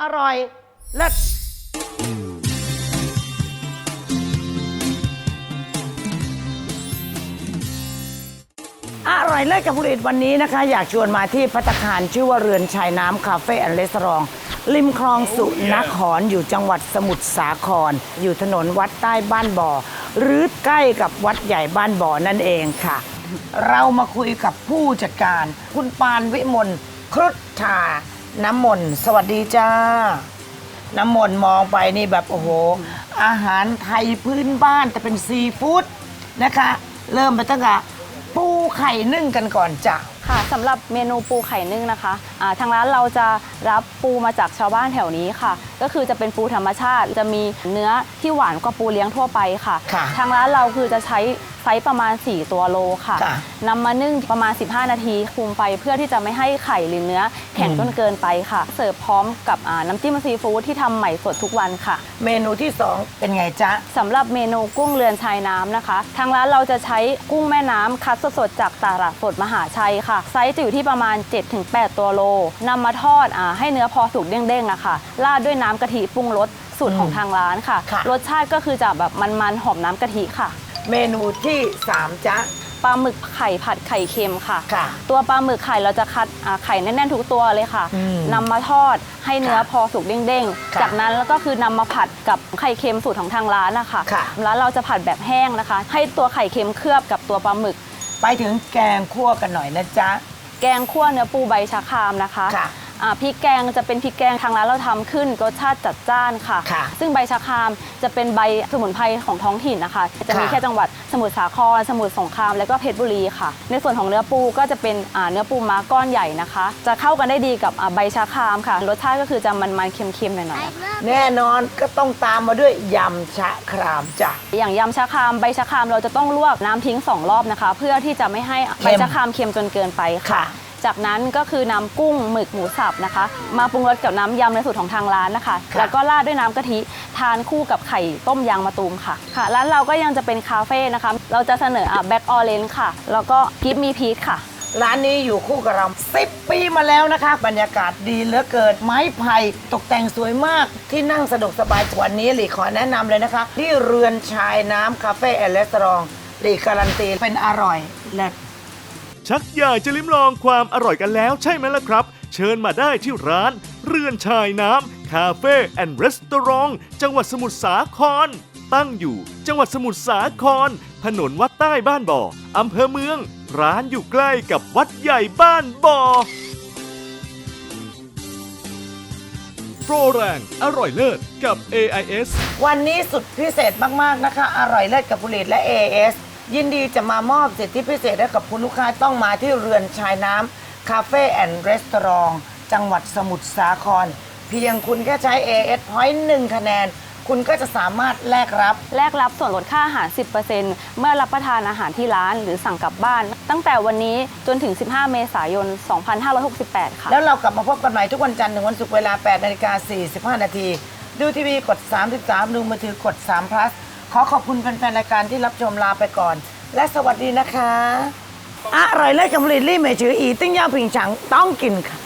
อร่อยเลิศอร่อยเลิศกับผลิตวันนี้นะคะ อยากชวนมาที่พัตตาคารชื่อว่าเรือนชายน้ำคาเฟ่แอนด์รีสอร์ทริมคลองสุนครอยู่จังหวัดสมุทรสาคร อยู่ถนนวัดใต้บ้านบ่อ หรือใกล้กับวัดใหญ่บ้านบ่อนั่นเองค่ะ เรามาคุยกับผู้จัดการ คุณปานวิมลครุฑชา น้ำมนต์สวัสดีจ้า น้ำมนต์มองไปนี่แบบโอ้โห อาหารไทยพื้นบ้านแต่เป็นซีฟู้ดนะคะ เริ่มไปตั้งแต่ปูไข่นึ่งกันก่อนจ้ะค่ะสำหรับเมนูปูไข่นึ่งนะคะอ่าทางร้านเราจะรับปูมาจากชาวบ้านแถวนี้ค่ะ ก็คือจะเป็นปูธรรมชาติจะมีเนื้อที่หวานกว่าปูเลี้ยงทั่วไปค่ะค่ะทางร้านเราคือจะใช้ ไซส์ประมาณ 4 ตัวโลค่ะค่ะนำมานึ่งประมาณ 15 นาทีคุมไฟเพื่อที่จะไม่ให้ไข่หรือเนื้อ แข็งจนเกินไปค่ะ เสิร์ฟพร้อมกับอ่าน้ำจิ้มซีฟู้ดที่ทำใหม่สดทุกวันค่ะ เมนูที่สองเป็นไงจ๊ะ สำหรับเมนูกุ้งเรือนชายน้ำนะคะ ทางร้านเราจะใช้กุ้งแม่น้ำคัดสดๆจากตลาดสดมหาชัยค่ะ ไซส์จะอยู่ที่ประมาณ 7-8 ตัวโลนำมาทอดอาให้เนื้อพอสุกเด้งๆอะค่ะราดด้วยน้ำกะทิปรุงรสสูตรของทางร้านค่ะ ค่ะ รสชาติก็คือจะแบบมันๆหอมน้ำกะทิค่ะ เมนูที่สามจ๊ะ ปลาหมึกไข่ผัดไข่เค็มค่ะ ค่ะตัวปลาหมึกไข่เราจะคัดอ่าไข่แน่นๆทุกตัวเลยค่ะอืมนำมาทอดให้เนื้อค่ะพอสุกเด้งค่ะๆ จากนั้นแล้วก็คือนำมาผัดกับไข่เค็มสูตรของทางร้านนะคะค่ะแล้วเราจะผัดแบบแห้งนะคะ ให้ตัวไข่เค็มเคลือบกับตัวปลาหมึก ไปถึงแกงคั่วกันหน่อยนะจ๊ะ แกงคั่วเนื้อปูใบชะครามนะคะ ค่ะ อ่าพริกแกงจะเป็นพริกแกงทางร้านเราทำขึ้นรสชาติจัดจ้านค่ะ ค่ะซึ่งใบชะครามจะเป็นใบสมุนไพรของท้องถิ่นนะคะ จะมีค่ะ แค่จังหวัดสมุทรสาคร สมุทรสงคราม และก็เพชรบุรีค่ะ ในส่วนของเนื้อปูก็จะเป็นอ่าเนื้อปูม้าก้อนใหญ่นะคะ จะเข้ากันได้ดีกับอ่าใบชะครามค่ะ รสชาติก็คือจะมันๆเค็มๆหน่อยๆนะคะแน่นอนก็ต้องตามมาด้วยยำชะครามจ้ะ อย่างยำชะครามใบชะครามเราจะต้องลวกน้ำทิ้งสองรอบนะคะ เพื่อที่จะไม่ให้ใบชะครามเค็มจนเกินไปค่ะ ค่ะ จากนั้นก็คือนำกุ้งหมึกหมูสับนะคะ มาปรุงรสกับน้ำยำในสูตรของทางร้านนะคะค่ะแล้วก็ราดด้วยน้ำกะทิทานคู่กับไข่ต้มยางมะตูมค่ะค่ะร้านเราก็ยังจะเป็นคาเฟ่นะคะ เราจะเสนอแบ็กออเรนค่ะ แล้วก็กิฟมีพีชค่ะ ร้านนี้อยู่คู่กับเราสิบปีมาแล้วนะคะ บรรยากาศดีเหลือเกินไม้ไผ่ตกแต่งสวยมากที่นั่งสะดวกสบายวันนี้หลีขอแนะนำเลยนะคะ ที่เรือนชายน้ำคาเฟ่แอนด์รีสอร์ทหลีการันตีเป็นอร่อยและ ชักอยากจะลิ้มลองความอร่อยกันแล้วใช่ไหมล่ะครับ เชิญมาได้ที่ร้าน เรือนชายน้ำคาเฟ่แอนด์รีสตอรองจังหวัดสมุทรสาคร ตั้งอยู่จังหวัดสมุทรสาคร ถนนวัดใต้บ้านบ่ออำเภอเมือง ร้านอยู่ใกล้กับวัดใหญ่บ้านบ่อโปรแรงอร่อยเลิศกับ AIS วันนี้สุดพิเศษมาก ๆ นะคะ อร่อยเลิศกับผลิตและ AS ยินดีจะมามอบสิทธิพิเศษให้กับคุณลูกค้าต้องมาที่เรือนชายน้ำคาเฟ่แอนด์รีสอร์ทจังหวัดสมุทรสาคร เพียงคุณแค่ใช้ AS Point 1คะแนน คุณก็จะสามารถแลกรับ แลกรับส่วนลดค่าอาหาร 10%เมื่อรับประทานอาหารที่ร้านหรือสั่งกลับบ้าน ตั้งแต่วันนี้จนถึง 15 เมษายน 2568 ค่ะ แล้วเรากลับมาพบกันใหม่ทุกวันจันทร์ถึงวันศุกร์เวลา8นาฬิกา45 นาทีดูทีวีกด 33 ดูมือถือกด3 plus ขอขอบคุณแฟนๆรายการที่รับชมลาไปก่อน และสวัสดีนะคะ อร่อยเลิศกับผลิตลี่เมจืออีติ้งย่าผิงฉังต้องกินค่ะ